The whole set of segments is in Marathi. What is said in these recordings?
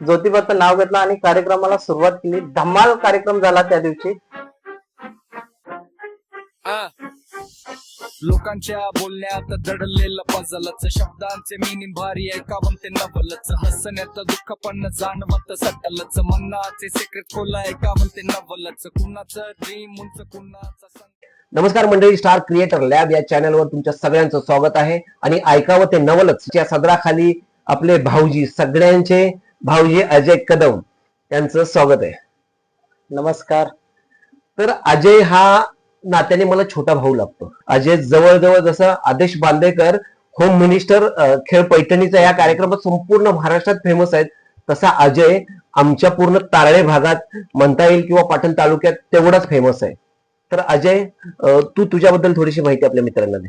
ज्योतिबाचं नाव घेतलं आणि कार्यक्रमाला सुरुवात केली. धमाल कार्यक्रम झाला त्या दिवशी. लोकांच्या बोलण्यात दडलेलं पजलच शब्दांचे मिनिंग भारी का म्हणते नवलच. हसण्यात दुःख पण जाणवत सटलच. मनाचे सिक्रेट खोलाय का म्हणते नवलच. कुणाचं ड्रीम उंच कुणाचा नमस्कार मंडळी स्टार क्रिएटर लॅब या चॅनलवर तुमच्या सगळ्यांचं स्वागत आहे. आणि ऐकावं ते नवलच. या सदराखाली आपले भाऊजी सगळ्यांचे भाऊजी अजय कदम यांचं स्वागत आहे. नमस्कार. तर अजय हा नात्याने मला छोटा भाऊ लागतो. अजय जवळजवळ जसं आदेश बांदेकर होम मिनिस्टर खेळ पैठणीचा या कार्यक्रमात संपूर्ण महाराष्ट्रात फेमस आहेत. तसा अजय आमच्या पूर्ण तारळे भागात म्हणता येईल किंवा पाटण तालुक्यात तेवढाच फेमस आहे. तर अजय तू तुझ्याबद्दल थोडीशी माहिती आपल्या मित्रांना दे.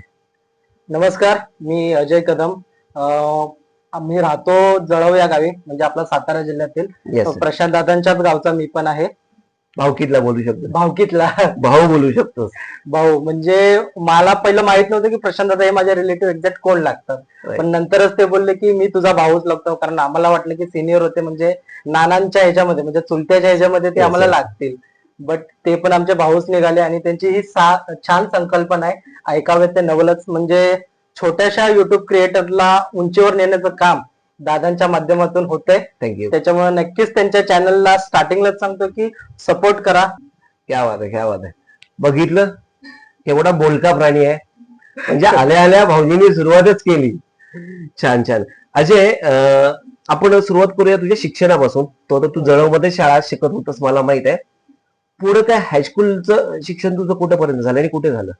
नमस्कार मी अजय कदम. आम्ही राहतो जळव या गावी म्हणजे आपला सातारा जिल्ह्यातील. प्रशांत दादांच्याच गावचा मी पण आहे. भावकीतला बोलू शकतो. भावकीतला भाऊ बोलू शकतो. भाऊ म्हणजे मला पहिलं माहीत नव्हतं की प्रशांत दादा हे माझे रिलेटिव्ह एक्झॅक्ट कोण लागतात. Right. पण नंतरच ते बोलले की मी तुझा भाऊच लागतो कारण आम्हाला वाटलं की सिनियर होते म्हणजे नानांच्या ह्याच्यामध्ये म्हणजे चुलत्याच्या ह्याच्यामध्ये ते Yes, आम्हाला yes. लागतील. बट ते पण आमचे भाऊच निघाले आणि त्यांची ही सा- छान संकल्पना आहे. ऐकावे ते नवलच म्हणजे छोट्याशा युट्यूब क्रिएटरला उंचीवर नेण्याचं काम दादांच्या माध्यमातून होतंय. थँक्यू त्याच्यामुळे नक्कीच त्यांच्या चॅनलला स्टार्टिंगलाच सांगतो की सपोर्ट करा. क्या बात आहे क्या बात आहे बघितलं? केवढा बोलका प्राणी आहे. म्हणजे आल्या आल्या भाऊजींनी सुरुवातच केली. छान छान. अजय आपण सुरुवात करूया तुझ्या शिक्षणापासून. तो तर तू जळवमध्ये शाळा शिकत होतस मला माहीत आहे. पुढे काय हायस्कूलचं शिक्षण तुझं कुठेपर्यंत झालं आणि कुठे झालं?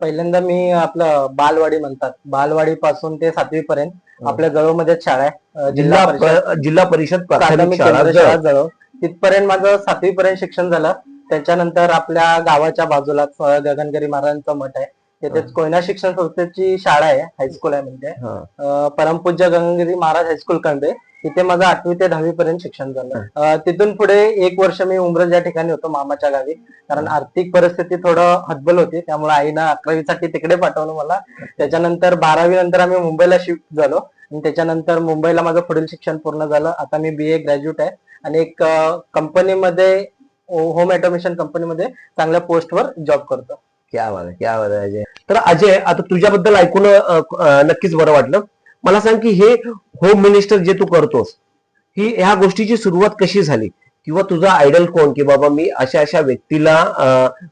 पहिल्यांदा मी आपलं बालवाडी म्हणतात. बालवाडी पासून ते सातवी पर्यंत आपल्या जवळमध्ये शाळा आहे. जिल्हा परिषद. जिल्हा परिषद प्राथमिक शाळा जवळ. तिथपर्यंत माझं सातवी पर्यंत शिक्षण झालं. त्याच्यानंतर आपल्या गावाच्या बाजूला गगनगिरी महाराजांचा मठ आहे. तिथेच कोयना शिक्षण संस्थेची शाळा आहे हायस्कूल आहे म्हणजे परमपूज्य गगनगिरी महाराज हायस्कूल कंडे तिथे माझं आठवी ते दहावी पर्यंत शिक्षण झालं. तिथून पुढे एक वर्ष मी उमरज या ठिकाणी होतो मामाच्या गावी. कारण आर्थिक परिस्थिती थोडं हतबल होती त्यामुळे आईनं अकरावीसाठी तिकडे पाठवलं मला. त्याच्यानंतर बारावी नंतर आम्ही मुंबईला शिफ्ट झालो. आणि त्याच्यानंतर मुंबईला माझं पुढील शिक्षण पूर्ण झालं. आता मी बी ए ग्रॅज्युएट आहे. आणि एक कंपनीमध्ये होम ऑटोमेशन कंपनीमध्ये चांगल्या पोस्टवर जॉब करतो. क्या आहे क्या आहे अजय. तर अजय आता तुझ्याबद्दल ऐकून नक्कीच बरं वाटलं. मला सांग की हे होम मिनिस्टर जे तू करतोस ही ह्या गोष्टीची सुरुवात कशी झाली? किंवा तुझा आयडल कोण? की बाबा मी अशा अशा व्यक्तीला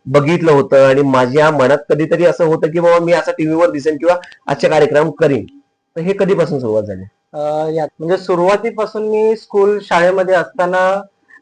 बघितलं होतं आणि माझ्या मनात कधीतरी असं होतं की बाबा मी असा टीव्हीवर दिसेन किंवा आजचे कार्यक्रम करीन. तर हे कधीपासून सुरुवात झाली? यात म्हणजे सुरुवातीपासून मी स्कूल शाळेमध्ये असताना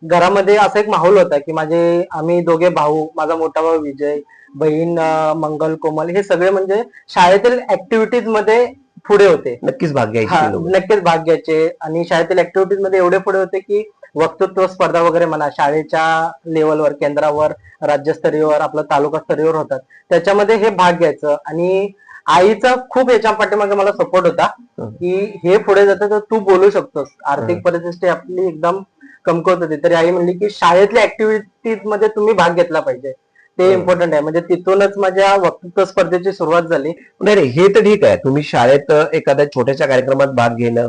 घरामध्ये असा एक माहोल होता की माझे आम्ही दोघे भाऊ माझा मोठा भाऊ विजय बहीण मंगल कोमल हे सगळे म्हणजे शाळेतील ऍक्टिव्हिटीजमध्ये पुढे होते. नक्कीच भाग घ्यायची. नक्कीच भाग घ्यायचे. आणि शाळेतील ऍक्टिव्हिटीजमध्ये एवढे पुढे होते की वक्तृत्व स्पर्धा वगैरे म्हणा शाळेच्या लेवलवर केंद्रावर राज्यस्तरीयवर आपलं तालुका स्तरीयवर होतात. त्याच्यामध्ये हे भाग घ्यायचं. आणि आईचा खूप याच्या पाठीमागे मला सपोर्ट होता. की हे पुढे जातं तर तू बोलू शकतोस. आर्थिक परिस्थिती आपली एकदम कमकवत होती. तरी आई म्हणली की शाळेतल्या ऍक्टिव्हिटीजमध्ये तुम्ही भाग घेतला पाहिजे. ते. इम्पॉर्टंट आहे. म्हणजे तिथूनच माझ्या वक्तृत्व स्पर्धेची सुरुवात झाली. नाही नाही हे तर ठीक आहे. तुम्ही शाळेत एखाद्या छोट्याशा कार्यक्रमात भाग घेणं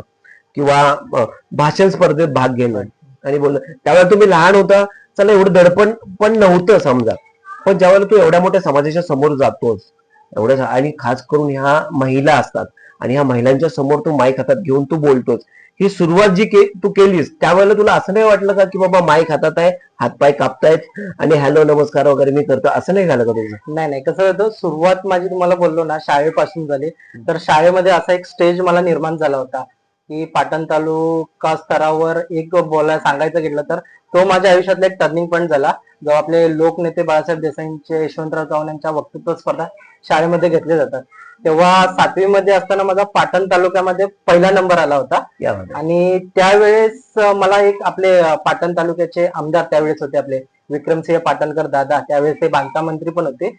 किंवा भाषण स्पर्धेत भाग घेणं आणि बोलणं. त्यावेळेला तुम्ही लहान होता. चला एवढं दडपण पण नव्हतं समजा. पण ज्यावेळेला तू एवढ्या मोठ्या समाजाच्या समोर जातोस एवढं सा- आणि खास करून ह्या महिला असतात आणि ह्या महिलांच्या समोर तू माईक हातात घेऊन तू बोलतोस ही सुरुवात जी के- तू केलीस त्यावेळेला तुला असं नाही वाटलं का की बाबा माईक हातात आहे हातपाय कापतायत आणि हॅलो नमस्कार वगैरे मी करतो असं नाही झालं का तुझं? नाही नाही कसं होतं सुरुवात माझी तुम्हाला बोललो ना शाळेपासून झाली. तर शाळेमध्ये असा एक स्टेज मला निर्माण झाला होता. की पाटण तालुका स्तरावर एक बोलायला सांगायचं घेतलं तर तो माझ्या आयुष्यातला एक टर्निंग पॉईंट झाला. जेव्हा आपले लोकनेते बाळासाहेब देसाईंचे यशवंतराव चव्हाण यांच्या वक्तृत्व स्पर्धा शाळेमध्ये घेतल्या जातात. तेव्हा सातवीमध्ये असताना माझा पाटण तालुक्यामध्ये पहिला नंबर आला होता. मध्ये. आणि त्यावेळेस मला एक आपले पाटण तालुक्याचे आमदार त्यावेळेस होते आपले. विक्रमसिंह पाटणकर दादा त्यावेळेस ते बांधकाम मंत्री पण होते.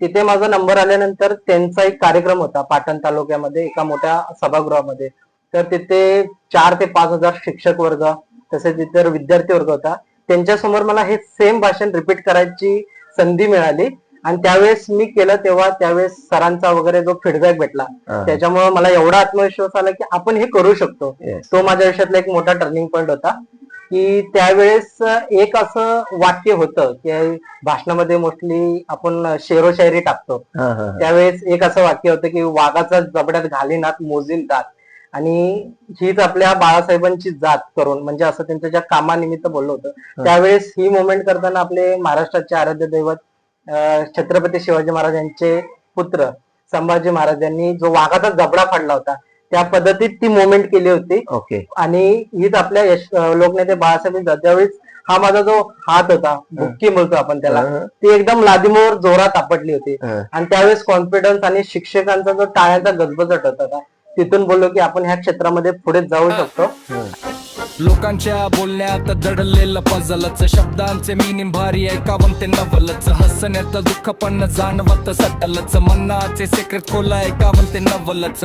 तिथे माझा नंबर आल्यानंतर त्यांचा एक कार्यक्रम होता पाटण तालुक्यामध्ये एका मोठ्या सभागृहामध्ये. तर तिथे चार ते पाच हजार शिक्षक वर्ग तसेच इतर विद्यार्थी वर्ग होता त्यांच्यासमोर मला हे सेम भाषण रिपीट करायची संधी मिळाली आणि त्यावेळेस मी केलं तेव्हा त्यावेळेस सरांचा वगैरे जो फीडबॅक भेटला. त्याच्यामुळे मला एवढा आत्मविश्वास आला की आपण हे करू शकतो. तो माझ्या आयुष्यातला एक मोठा टर्निंग पॉईंट होता की त्यावेळेस एक असं वाक्य होतं की भाषणामध्ये मोस्टली आपण शेरो शायरी टाकतो. त्यावेळेस एक असं वाक्य होतं की वाघाचा जबड्यात घालीनात मोजील दात आणि हीच आपल्या बाळासाहेबांची जात करून म्हणजे असं त्यांच्या ज्या कामानिमित्त बोललो होतं त्यावेळेस ही मुवमेंट करताना आपले महाराष्ट्राचे आराध्य दैवत छत्रपती शिवाजी महाराज यांचे पुत्र संभाजी महाराज यांनी जो वाघाचा जबडा फाडला होता त्या पद्धतीत ती मुवमेंट केली होती. ओके. आणि हीच आपल्या यश लोकनेते बाळासाहेब त्यावेळेस हा माझा जो हात होता बुक्की बोलतो आपण त्याला. ती एकदम लादीमोर जोरात आपटली होती. आणि त्यावेळेस कॉन्फिडन्स आणि शिक्षकांचा जो टाळ्याचा गजबजट होता तिथून बोललो की आपण ह्या क्षेत्रामध्ये पुढे जाऊ शकतो. लोकांच्या बोलण्यात दडलेलं पजलच शब्दांचे मिनिंग भारी ऐकावं ते नवलच. हसण्यात दुःख पण जाणवत सटलच मनाचे सेक्रेट खोला ऐकावं ते नवलच.